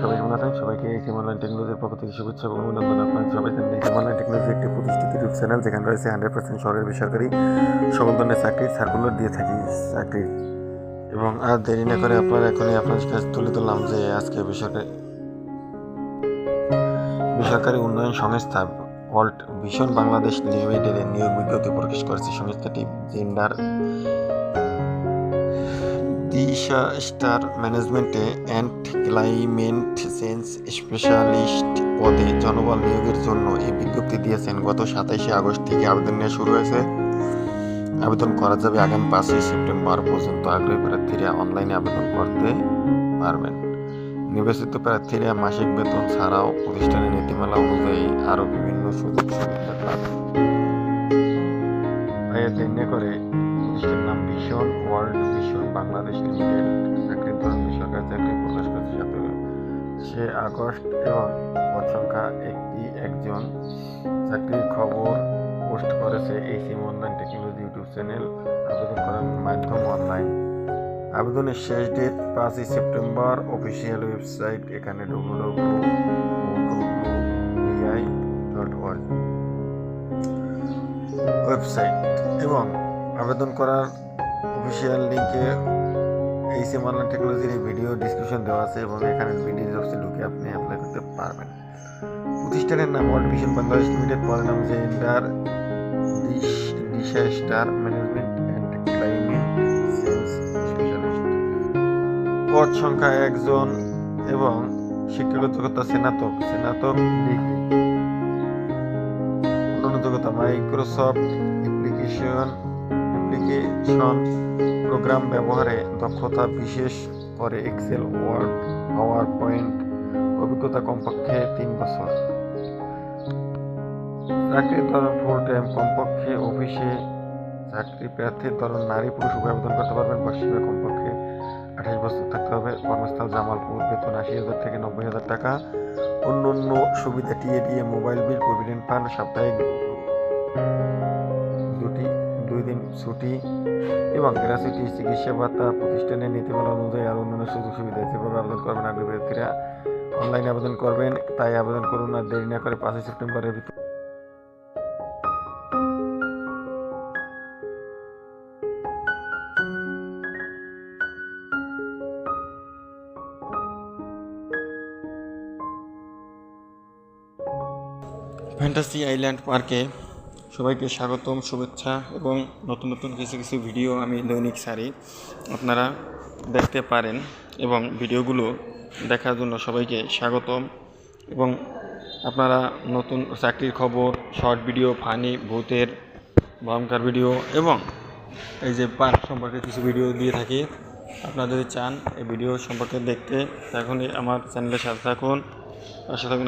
সবাই কেমন আছেন? সবাইকে এই অনলাইন টেকনোলজির পক্ষ থেকে শুভেচ্ছা এবং অভিনন্দন আপনার সবাই। জানেন এই অনলাইন টেকনোলজি একটি প্রতিষ্ঠিত ইউটিউব চ্যানেল, যেখানে রয়েছে হান্ড্রেড পার্সেন্ট সরকারি বেসরকারি সকল ধরনের চাকরির সার্কুলার দিয়ে থাকি চাকরি। এবং আর দেরি না করে আপনারা এখনই আপনার কাছে তুলে ধরলাম যে আজকে বেসরকারি বেসরকারি উন্নয়ন সংস্থা ওয়ার্ল্ড ভিশন বাংলাদেশ লিমিটেডের নিয়োগ বিজ্ঞপ্তি প্রকাশ করেছে। সংস্থাটি জেন্ডার দিশা স্টার ম্যানেজমেন্টে অ্যান্ড ক্লাইমেট চেঞ্জ স্পেশালিস্ট পদে জনবল নিয়োগের জন্য এই বিজ্ঞপ্তি দিয়েছেন। গত সাতাইশে আগস্ট থেকে আবেদন নেওয়া শুরু হয়েছে। আবেদন করা যাবে আগামী পাঁচই সেপ্টেম্বর পর্যন্ত। আগ্রহী প্রার্থীরা অনলাইনে আবেদন করতে পারবেন। নির্বাচিত প্রার্থীরা মাসিক বেতন ছাড়াও প্রতিষ্ঠানের নীতিমালা অনুযায়ী আরও বিভিন্ন সুযোগ সুবিধা পাবেন। করে, প্রতিষ্ঠানের নাম ভীষণ ওয়ার্ল্ড বাংলাদেশ লিমিটেড চাকরির ধরন বেসরকারি চাকরি প্রকাশ করেছে সে আগস্ট এবং একটি একজন চাকরির খবর পোস্ট করেছে এই SIM online technology YouTube channel আবেদন করার মাধ্যম অনলাইন আবেদনের শেষ ডেট পাঁচই সেপ্টেম্বর অফিসিয়াল ওয়েবসাইট এখানে ওয়েবসাইট এবং আবেদন করার অফিসিয়াল লিঙ্কে এই সিম অনলাইন টেকনোলজির এই ভিডিও ডিসক্রিপশন দেওয়া আছে এবং এখানে ভিডিও জবসে ঢুকে আপনি অ্যাপ্লাই করতে পারবেন। প্রতিষ্ঠানের নাম ওয়ার্ল্ড ভিশন বাংলাদেশ লিমিটেড পদের নাম gender disaster management and climate change specialist পদ সংখ্যা একজন এবং শিক্ষাগত যোগ্যতা স্নাতক স্নাতক ডিগ্রি অন্যান্য যোগ্যতা মাইক্রোসফট অ্যাপ্লিকেশন অ্যাপ্লিকেশন প্রোগ্রাম ব্যবহারে দক্ষতা বিশেষ করে এক্সেল, ওয়ার্ড পাওয়ার পয়েন্ট অভিজ্ঞতা কমপক্ষে তিন বছর। চাকরির ধরন ফুল টাইম কমপক্ষে অফিসে চাকরি প্রার্থীর ধরন নারী পুরুষ উভয় আবেদন করতে পারবেন বয়সীমা কমপক্ষে আঠাশ বছর থাকতে হবে। কর্মস্থল জামালপুর, বেতন আশি হাজার থেকে নব্বই হাজার টাকা। অন্য অন্য সুবিধা TA DA, mobile bill, provident fund, সাপ্তাহিক ছুটি এবং গ্র্যাচুইটি চিকিৎসা ভাতা প্রতিষ্ঠানের নীতিমালা অনুযায়ী আর অন্যান্য সুযোগ সুবিধা যেভাবে আবেদন করবেন আগ্রহী ব্যক্তিরা অনলাইনে আবেদন করবেন, তাই আবেদন করুন আর দেরি না করে পাঁচই সেপ্টেম্বরের ভিতর। ফ্যান্টাসি আইল্যান্ড পার্কে সবাইকে স্বাগতম, শুভেচ্ছা এবং নতুন নতুন কিছু কিছু ভিডিও আমি দৈনিক সারি। আপনারা দেখতে পারেন এবং ভিডিওগুলো দেখার জন্য সবাইকে স্বাগতম এবং আপনারা নতুন চাকরির খবর, শর্ট ভিডিও, ফানি, ভূতের, ভয়ঙ্কর ভিডিও এবং এই যে পার্ক সম্পর্কে কিছু ভিডিও দিয়ে থাকি। আপনারা যদি চান এই ভিডিও সম্পর্কে দেখতে তখনই আমার চ্যানেলের সাথে থাকুন। পাশে থাকুন।